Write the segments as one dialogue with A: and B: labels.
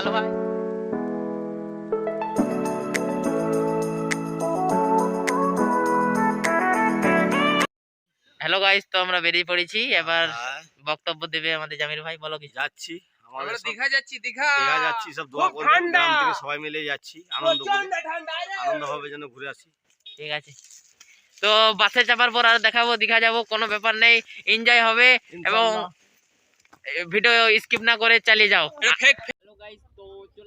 A: আলো ভাই hello guys তো আমরা বেরিয়ে পড়েছি। এবার বক্তব্য দেবে আমাদের জামির ভাই বলো কিছু।
B: যাচ্ছি।
C: আমরা দীঘা যাচ্ছি দীঘা।
B: দীঘা যাচ্ছি সব দোয়া। গ্রাম থেকে সবাই মিলে যাচ্ছি। আনন্দ। আনন্দ হবে যেন ঘুরে আসি।
A: ঠিক আছে। তো বাসে চাপার পর আর দেখাবো দীঘা যাব কোনো ব্যাপার নেই। এনজয় হবে এবং ভিডিও স্কিপ না করে চালিয়ে যাও।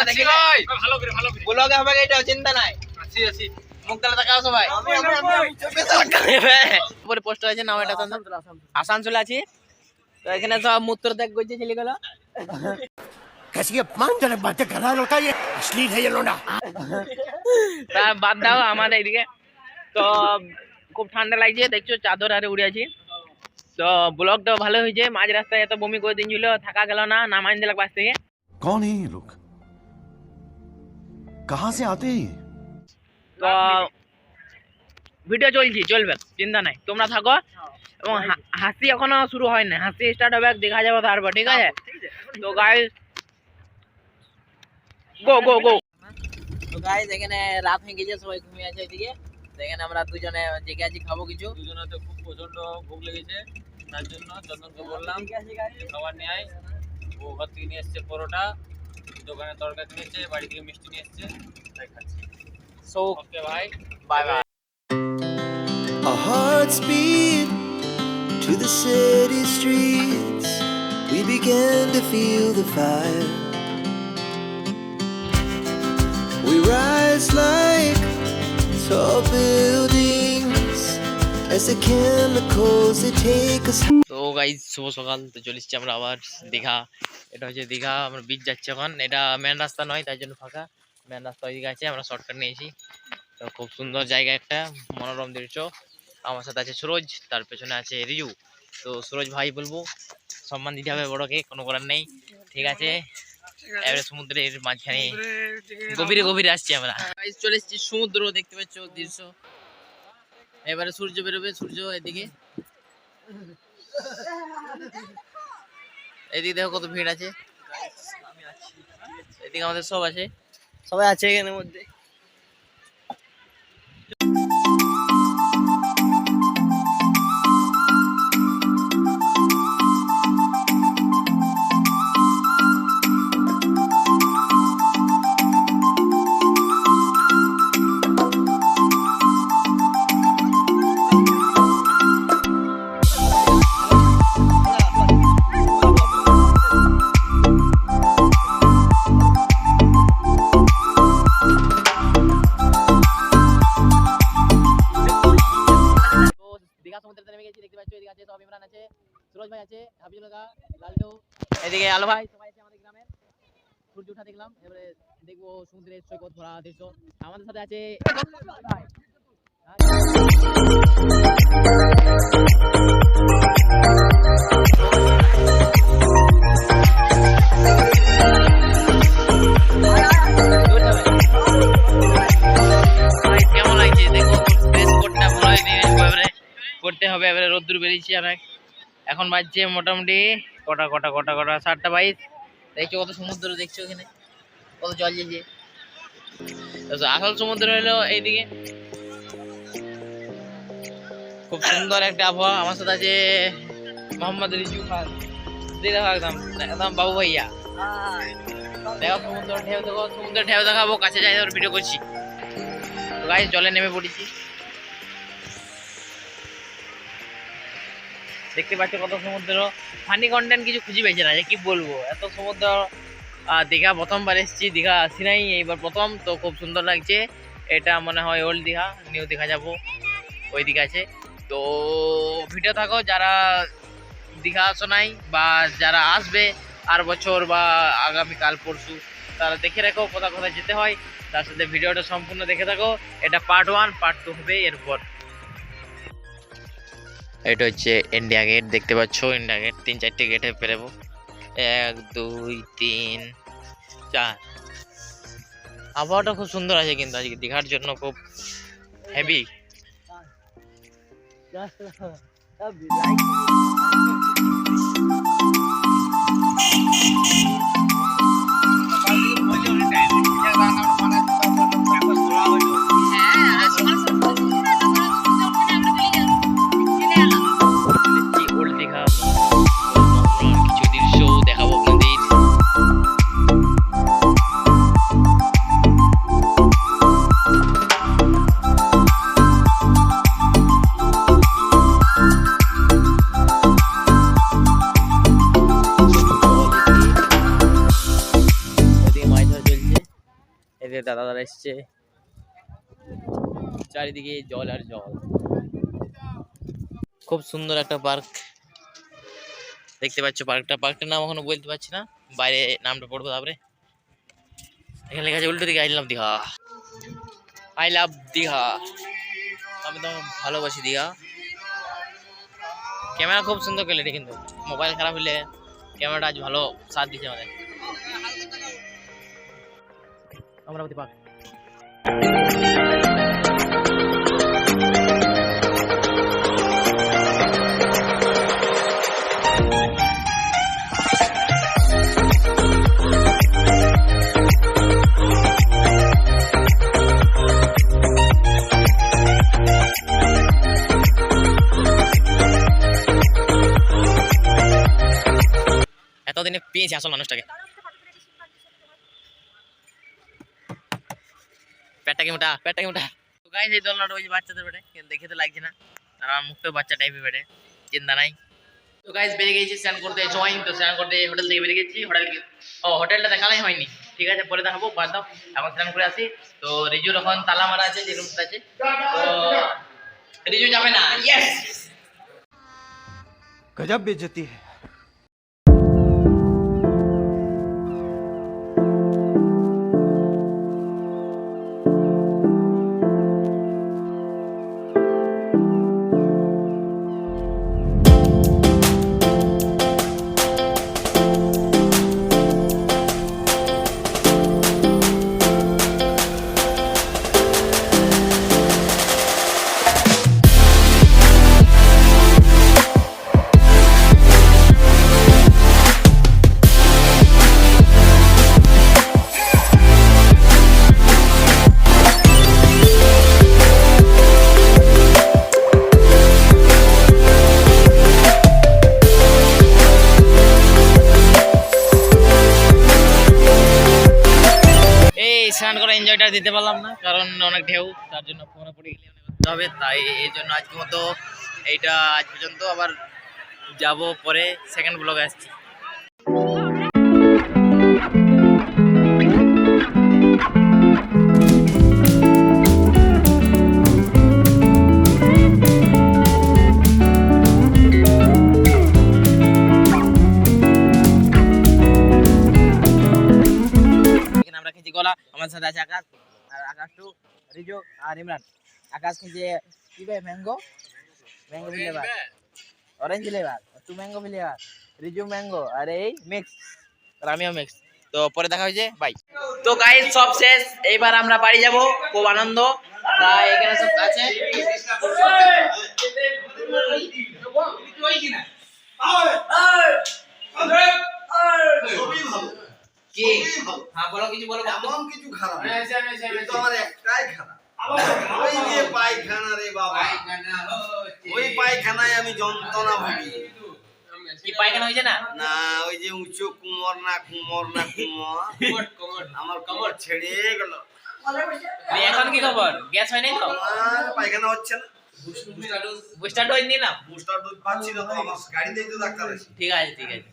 A: সবার মুখ গালা দেখি
C: ভালো করে ভালো করে
A: ব্লগে হবে এটা চিন্তা নাই
C: আসি আসি
A: মুখ গালা তাকাও সবাই উপরে পোস্টার আছে নাম এটা আসানসোল আছে তো এখানে সব মূত্র ত্যাগ করছে ছেলেগুলো
D: कैसी अपमानजनक बातें कर रहा है लड़का ये अश्लील है ये लोना
A: তা বাদ দাও আমাদের এইদিকে তো খুব ঠান্ডা লাগছে দেখছো চাদর আরে উড়ে আছি তো ব্লগটা ভালো হয়েছে মাঝ রাস্তায় এত বমি করে দিনছিল থাকা গেল না নামাইন দিলাম বাস থেকে
D: कौन है ये लोग कहाँ से आते हैं ये
A: তো ভিডিও চলছি চলবে চিন্তা নাই তোমরা থাকো এবং হা- হাসি এখনো শুরু হয় না হাসি স্টার্ট হবে দেখা যাবে তারপর ঠিক আছে তো গাইস গো গো গো তো গাইস এখানে রাত হয়ে গেছে সবাই ঘুমিয়ে আছে এদিকে তো এখানে আমরা দুজনে জেগে আছি খাবো কিছু
C: দুজনাতে খুব প্রচন্ড ভোগ লেগেছে তার জন্য চন্দনকে বললাম খাবার নিয়ে আয় ও ঘর থেকে নিয়ে এসছে পরোটা দোকানে তরকা কিনেছে বাড়ি থেকে মিষ্টি নিয়ে এসছে তাই খাচ্ছি
A: সো
C: ওকে ভাই
A: bye bye
E: Our hearts beat to the city streets. We began to feel the fire. We rise like tall buildings as the chemicals they take us
A: তো গাইজ শুভ সকাল তো চলে এসছি আমরা আবার দীঘা এটা হচ্ছে দীঘা আমরা বিচ যাচ্ছি এখন। এটা মেন রাস্তা নয় তাই জন্য ফাঁকা। মেন রাস্তা ওইদিকে আছে আমরা শর্টকাট নিয়েছি। তো খুব সুন্দর জায়গা একটা মনোরম দৃশ্য। আমার সাথে আছে সুরজ তার পেছনে আছে রিজু। তো সুরজ ভাই বলব সম্মান দিতে হবে বড়কে কোনো করার নেই। ঠিক আছে? এবারে সমুদ্রের মাঝখানে গভীরে গভীরে আসছি আমরা। চলে এসেছি সমুদ্র দেখতে পাচ্ছ দৃশ্য। এবারে সূর্য বেরোবে সূর্য এদিকে। এদিকে দেখো কত ভিড় আছে। এদিকে আমাদের সব আছে। সবাই আছে এখানের মধ্যে। সমুদ্রে দেখতে পাচ্ছ এদিকে আছে সব ইমরান আছে সুরজ ভাই আছে হাফিজুল লাগা লালটু। এদিকে আলো ভাই। সবাই আছে আমাদের গ্রামের। সূর্য উঠা দেখলাম এবারে দেখব সমুদ্রের সৈকত ভরা দৃশ্য আমাদের সাথে আছে ভাই, বেরিয়েছি অনেক এখন বাজছে মোটামুটি কটা কটা কটা কটা, সাতটা, বাইশ। দেখছ কত সমুদ্র দেখছ এখানে? কত জল জ্বলছে। আসল সমুদ্র হলো এইদিকে। খুব সুন্দর একটা আবহাওয়া। আমার সাথে আছে মোহাম্মদ রিজু খান। দেখো একদম একদম বাবু ভাইয়া। দেখো সমুদ্র ঢেউ, দেখো সমুদ্র ঢেউ দেখাবো, কাছে যাই ভিডিও করছি। তো গাইস জলে নেমে পড়েছি। দেখতে পাচ্ছ কত সমুদ্র ফানি কন্টেন্ট কিছু খুঁজে পেয়েছে না যে কি বলব? এত সমুদ্র দীঘা প্রথমবার এসেছি, দীঘা আসি নাই, এইবার প্রথম, তো খুব সুন্দর লাগছে। এটা মনে হয় ওল্ড দীঘা নিউ দীঘা যাব ওই দিকে আছে। তো ভিডিও থাকো, যারা দীঘা আসো নাই, বা যারা আসবে আর বছর বা আগামীকাল পরশু, তারা দেখে রাখো কোথায় কোথায় যেতে হয়। তার সাথে ভিডিওটা সম্পূর্ণ দেখে থাকো। এটা পার্ট ওয়ান পার্ট টু হবে, এরপর। এটা হচ্ছে ইন্ডিয়া গেট দেখতে পাচ্ছ? ইন্ডিয়া গেট তিন চারটে গেটে পেরোবো এক, দুই, তিন, চার। আবহাওয়াটা খুব সুন্দর আছে কিন্তু আজকে। দীঘার জন্য খুব হেভি দাদা দাদা এসছে। চারিদিকে জল আর জল। খুব সুন্দর একটা পার্ক। দেখতে পাচ্ছ পার্কটা। পার্কটার নাম এখনও বলতে পারছি না। বাইরে নামটা পড়ব তারপরে। এখানে লেখা আছে, উল্টো দিকে I love Digha. I love Digha. আমি তো ভালোবাসি দীঘা। ক্যামেরা খুব সুন্দর কোয়ালিটি কিন্তু। মোবাইল খারাপ হলে ক্যামেরাটা আজ ভালো সাথ দিচ্ছে আমাদের। অমরাবতী পার্ক এতদিনে পেয়েছি আসল মানুষটাকে পেটটা কেমটা পেটটা কেমটা তো গাইস এই দোলনাটা ওই বাচ্চাদের বেড়ে দেখে তো লাগছে না আর আমার মুখটাও বাচ্চা টাইপের বেড়ে চিন্তা নাই তো গাইস বেরিয়ে গেছি স্নান করতে জয়েন তো স্নান করতে হোটেল থেকে বেরিয়ে গেছি হোটেল ও হোটেলটা দেখালাই হয়নি ঠিক আছে পরে দেখাবো বাদ দাও এখন স্নান করে আসি তো রিজুর এখন তালা মারা আছে যে রুমটা আছে তো রিজু যাবে না ইয়েস
D: গজব বেজতি
A: হ্যায় স্নান করে এনজয়টা দিতে পারলাম না, কারণ অনেক ঢেউ, তার জন্য পড়া পড়ে গেলে অনেক করতে হবে, তাই এই জন্য আজকে মতো এইটা আজ পর্যন্ত আবার যাব পরে সেকেন্ড ব্লগে আসছি। আছে আকাশ আর আকাশ টু রিজু আর ইমরান। আকাশ খেয়েছে কি ভাই mango? Mango flavour. Orange flavour two mango flavour Riju mango আর এই মিক্স আর আমিও মিক্স তো পরে দেখা হয়েছে। বাই তো গাইস সব শেষ। এইবার আমরা বাড়ি যাব। খুব আনন্দ। তাই এখানে সব আছে। হ্যাঁ বলো কিছু বলো
B: এমন কিছু খারাপ কিন্তু আমার একটাই খারাপ। ওই যে পায়খানা রে বাবা। ওই পায়খানায় আমি যন্ত্রণা ভুগি।
A: কি পায়খানা হয়েছে না?
B: না ওই যে উঁচু কুমোর না কুমোর না কুমোর। আমার কুমোর ছেড়ে গেল।
A: এখন কি খবর? গ্যাস হয় নাই তো?
B: আমার পায়খানা হচ্ছে না।
A: বুস্টার ডোজ নিয়ে নাও
B: বুস্টার ডোজ পাচ্ছি না তো আমার গাড়িতেই তো ডাক্তার আছে।
A: ঠিক আছে ঠিক আছে।